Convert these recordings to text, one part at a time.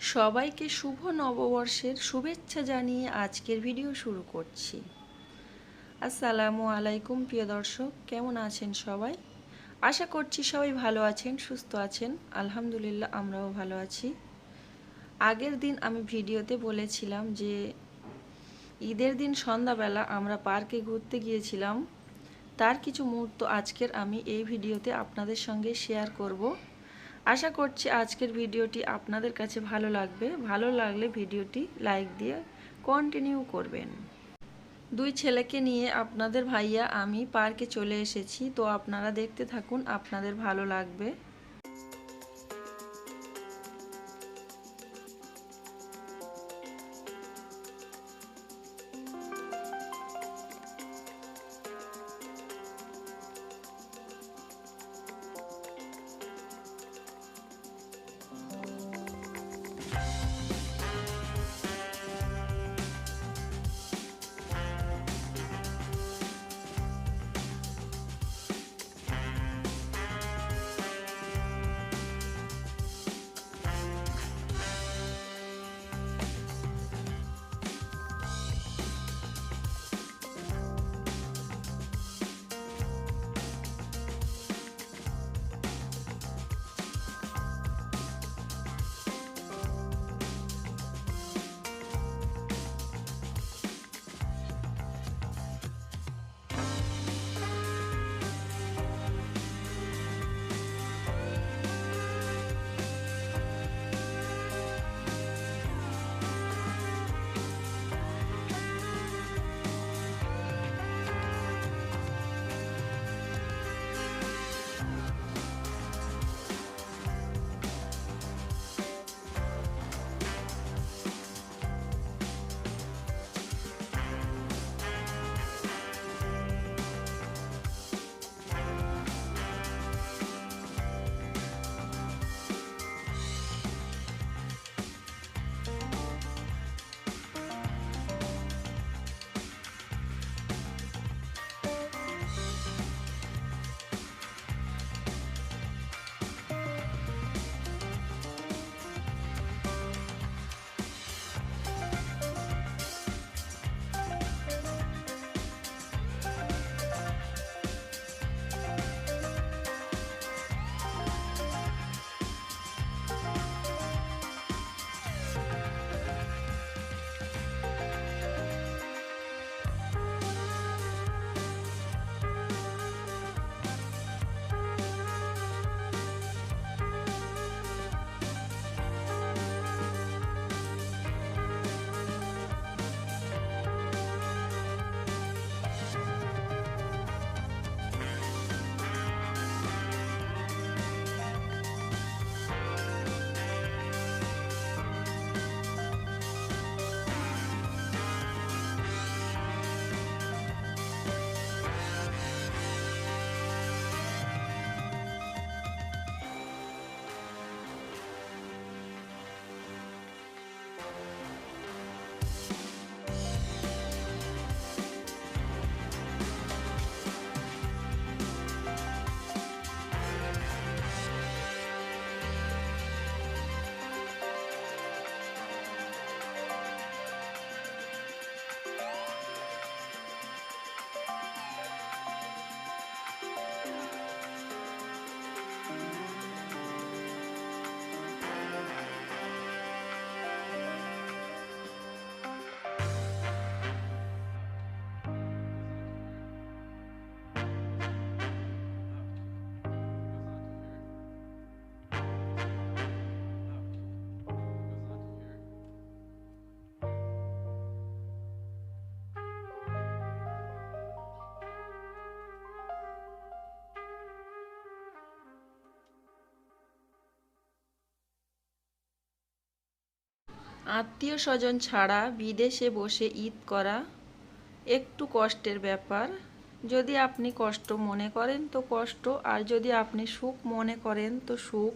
সবাইকে শুভ নববর্ষের শুভেচ্ছা জানিয়ে আজকের ভিডিও শুরু করছি। আসসালামু আলাইকুম, প্রিয় দর্শক, কেমন আছেন সবাই? আশা করছি সবাই ভালো আছেন, সুস্থ আছেন। আলহামদুলিল্লাহ, আমরাও ভালো আছি। আগের দিন আমি ভিডিওতে বলেছিলাম যে, ঈদের দিন সন্ধ্যাবেলা আমরা পার্কে ঘুরতে গিয়েছিলাম। তার কিছু মুহূর্ত আজকের আমি এই ভিডিওতে আপনাদের সঙ্গে শেয়ার করব। আশা করছি আজকের ভিডিওটি আপনাদের কাছে ভালো লাগবে। ভালো লাগলে ভিডিওটি লাইক দিয়ে কন্টিনিউ করবেন। দুই ছেলেকে নিয়ে আপনাদের ভাইয়া, আমি পার্কে চলে এসেছি, তো আপনারা দেখতে থাকুন, আপনাদের ভালো লাগবে। আত্মীয় স্বজন ছাড়া বিদেশে বসে ঈদ করা একটু কষ্টের ব্যাপার। যদি আপনি কষ্ট মনে করেন, তো কষ্ট। আর যদি আপনি সুখ মনে করেন, তো সুখ।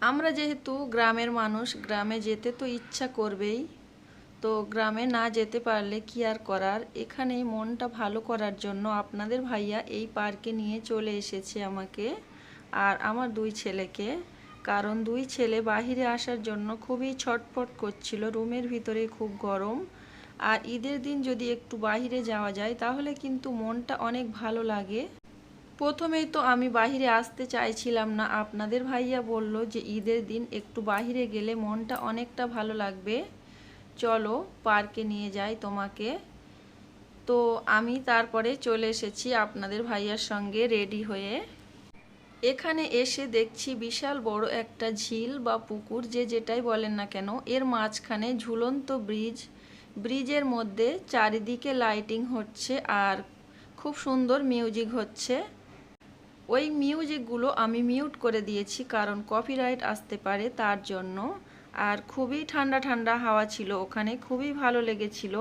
আমরা যেহেতু গ্রামের মানুষ, গ্রামে যেতে তো ইচ্ছা করবেই। তো গ্রামে না যেতে পারলে কি আর করার? এখানে মনটা ভালো করার জন্য আপনাদের ভাইয়া এই পার্কে নিয়ে চলে এসেছে আমাকে আর আমার দুই ছেলেকে। কারণ দুই ছেলে বাহিরে আসার জন্য খুবই ছটফট করছিল। রুমের ভিতরে খুব গরম। আর ঈদের দিন যদি একটু বাহিরে যাওয়া যায়, তাহলে কিন্তু মনটা অনেক ভালো লাগে। প্রথমেই তো আমি বাহিরে আসতে চাইছিলাম না। আপনাদের ভাইয়া বলল যে ঈদের দিন একটু বাহিরে গেলে মনটা অনেকটা ভালো লাগবে। চলো, পার্কে নিয়ে যাই তোমাকে। তো আমি তারপরে চলে এসেছি আপনাদের ভাইয়ার সঙ্গে রেডি হয়ে। এখানে এসে দেখছি বিশাল বড় একটা ঝিল বা পুকুর যে যেটাই বলেন না কেন, এর মাঝখানে ঝুলন্ত ব্রিজ, ব্রিজের মধ্যে চারিদিকে লাইটিং হচ্ছে আর খুব সুন্দর মিউজিক হচ্ছে। ওই মিউজিকগুলো আমি মিউট করে দিয়েছি কারণ কপিরাইট আসতে পারে তার জন্য। আর খুবই ঠান্ডা ঠান্ডা হাওয়া ছিল ওখানে, খুবই ভালো লেগেছিল।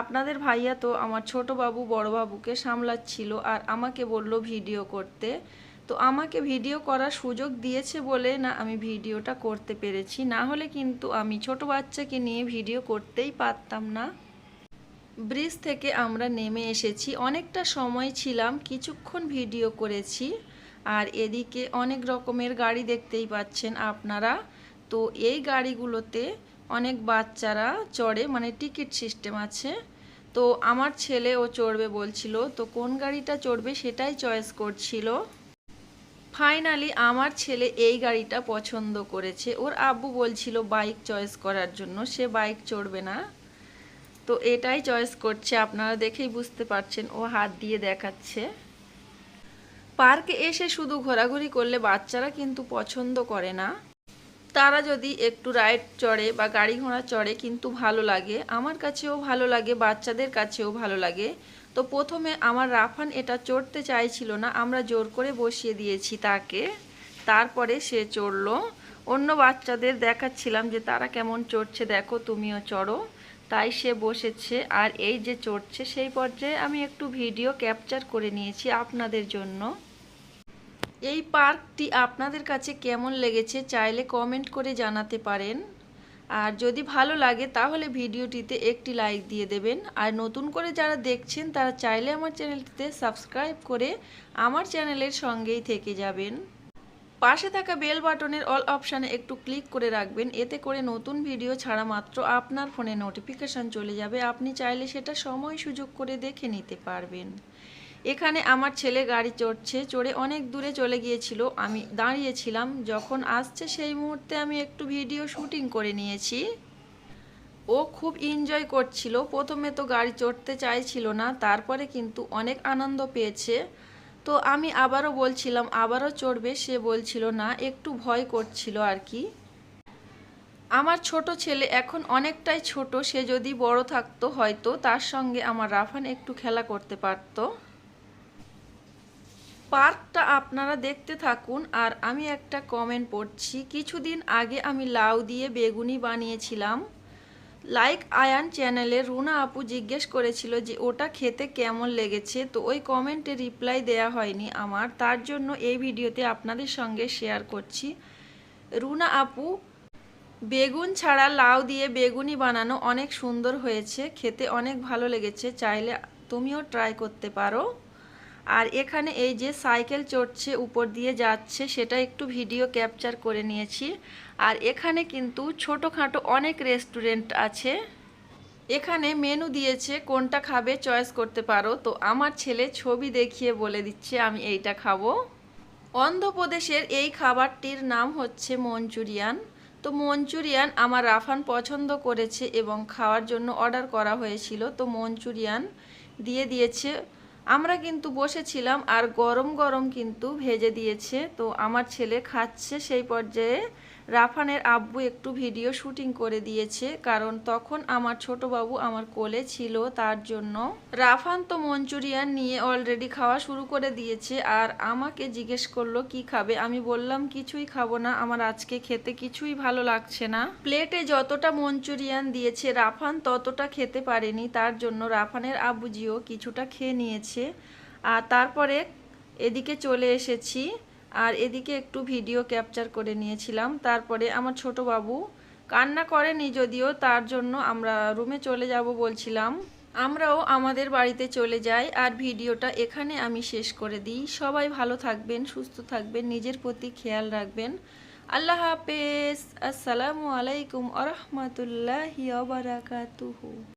আপনাদের ভাইয়া তো আমার ছোট বাবু, বড় বাবুকে সামলাচ্ছিল আর আমাকে বলল ভিডিও করতে। তো আমাকে ভিডিও করার সুযোগ দিয়েছে বলে না আমি ভিডিওটা করতে পেরেছি। না হলে কিন্তু আমি ছোট বাচ্চাকে নিয়ে ভিডিও করতেই পারতাম না। ব্রিজ থেকে আমরা নেমে এসেছি। অনেকটা সময় ছিলাম, কিছুক্ষণ ভিডিও করেছি। আর এদিকে অনেক রকমের গাড়ি দেখতেই পাচ্ছেন আপনারা। তো এই গাড়িগুলোতে অনেক বাচ্চারা চড়ে মানে টিকিট সিস্টেম আছে। তো আমার ছেলে ও চড়বে বলছিল, তো কোন গাড়িটা চড়বে সেটাই চয়েস করছিল। ফাইনালি আমার ছেলে এই গাড়িটা পছন্দ করেছে। ওর আব্বু বলছিল বাইক চয়েস করার জন্য। সে বাইক চড়বে না। তো এটাই চয়েস করছে। আপনারা দেখেই বুঝতে পারছেন, ও হাত দিয়ে দেখাচ্ছে। পার্কে এসে শুধু ঘোরাঘুরি করলে বাচ্চারা কিন্তু পছন্দ করে না। তারা যদি একটু রাইড চড়ে বা গাড়ি ঘোড়া চড়ে, কিন্তু ভালো লাগে। আমার কাছেও ভালো লাগে, বাচ্চাদের কাছেও ভালো লাগে। তো প্রথমে আমার রাফান এটা চড়তে চাইছিল না, আমরা জোর করে বসিয়ে দিয়েছি তাকে। তারপরে সে চড়লো। অন্য বাচ্চাদের দেখাচ্ছিলাম যে তারা কেমন চড়ছে, দেখো তুমিও চড়ো। তাই সে বসেছে আর এই যে চড়ছে, সেই পর্যায়ে আমি একটু ভিডিও ক্যাপচার করে নিয়েছি আপনাদের জন্য। এই পার্কটি আপনাদের কাছে কেমন লেগেছে চাইলে কমেন্ট করে জানাতে পারেন। আর যদি ভালো লাগে, তাহলে ভিডিওটিতে একটি লাইক দিয়ে দেবেন। আর নতুন করে যারা দেখছেন, তারা চাইলে আমার চ্যানেলটিতে সাবস্ক্রাইব করে আমার চ্যানেলের সঙ্গেই থেকে যাবেন। পাশে থাকা বেল বাটনের অল অপশানে একটু ক্লিক করে রাখবেন। এতে করে নতুন ভিডিও ছাড়া মাত্র আপনার ফোনে নোটিফিকেশান চলে যাবে। আপনি চাইলে সেটা সময় সুযোগ করে দেখে নিতে পারবেন। এখানে আমার ছেলে গাড়ি চড়ছে, চড়ে অনেক দূরে চলে গিয়েছিল। আমি দাঁড়িয়েছিলাম, যখন আসছে সেই মুহূর্তে আমি একটু ভিডিও শুটিং করে নিয়েছি। ও খুব এনজয় করছিল, প্রথমে তো গাড়ি চড়তে চাইছিল না, তারপরে কিন্তু অনেক আনন্দ পেয়েছে। তো আমি আবারও বলছিলাম, আবারও চড়বে? সে বলছিল, না, একটু ভয় করছিল আর কি। আমার ছোট ছেলে এখন অনেকটাই ছোট, সে যদি বড় থাকতো হয়তো তার সঙ্গে আমার রাফান একটু খেলা করতে পারতো। পার্কটা আপনারা দেখতে থাকুন আর আমি একটা কমেন্ট পড়ছি। কিছুদিন আগে আমি লাউ দিয়ে বেগুনি বানিয়েছিলাম। লাইক আয়ান চ্যানেলে রুনা আপু জিজ্ঞেস করেছিল যে ওটা খেতে কেমন লেগেছে? তো ওই কমেন্টে রিপ্লাই দেয়া হয়নি আমার। তার জন্য এই ভিডিওতে আপনাদের সঙ্গে শেয়ার করছি। রুনা আপু, বেগুন ছাড়া লাউ দিয়ে বেগুনি বানানো অনেক সুন্দর হয়েছে। খেতে অনেক ভালো লেগেছে। চাইলে তুমিও ট্রাই করতে পারো। আর এখানে এই যে সাইকেল চড়ছে উপর দিয়ে যাচ্ছে, সেটা একটু ভিডিও ক্যাপচার করে নিয়েছি। আর এখানে কিন্তু ছোটোখাটো অনেক রেস্টুরেন্ট আছে। এখানে মেনু দিয়েছে কোনটা খাবে চয়েস করতে পারো। তো আমার ছেলে ছবি দেখিয়ে বলে দিচ্ছে, আমি এইটা খাব। অন্ধ্রপ্রদেশের এই খাবারটির নাম হচ্ছে মঞ্চুরিয়ান। তো মঞ্চুরিয়ান আমার রাফান পছন্দ করেছে এবং খাওয়ার জন্য অর্ডার করা হয়েছিল। তো মঞ্চুরিয়ান দিয়ে দিয়েছে আমরা কিন্তু বসেছিলাম আর গরম গরম কিন্তু ভেজে দিয়েছে। তো আমার ছেলে খাচ্ছে সেই পর্যায়ে রাফানের আব্বু একটু ভিডিও শুটিং করে দিয়েছে, কারণ তখন আমার ছোট বাবু আমার কোলে ছিল তার জন্য। রাফান তো মঞ্চুরিয়ান নিয়ে অলরেডি খাওয়া শুরু করে দিয়েছে, আর আমাকে জিজ্ঞেস করল, কি খাবে? আমি বললাম, কিছুই খাব না, আমার আজকে খেতে কিছুই ভালো লাগছে না। প্লেটে যতটা মঞ্চুরিয়ান দিয়েছে, রাফান ততটা খেতে পারেনি, তার জন্য রাফানের আব্বুজিও কিছুটা খেয়ে নিয়েছে। আর তারপরে এদিকে চলে এসেছি। আর এদিকে একটু ভিডিও ক্যাপচার করে নিয়েছিলাম। তারপরে আমার ছোট বাবু কান্না করেনি যদিও, তার জন্য আমরা রুমে চলে যাব বলছিলাম। আমরাও আমাদের বাড়িতে চলে যাই আর ভিডিওটা এখানে আমি শেষ করে দিই। সবাই ভালো থাকবেন, সুস্থ থাকবেন, নিজের প্রতি খেয়াল রাখবেন। আল্লাহ হাফেজ। আসসালামু আলাইকুম আরহামতুল্লাহি বারাকাতুহু।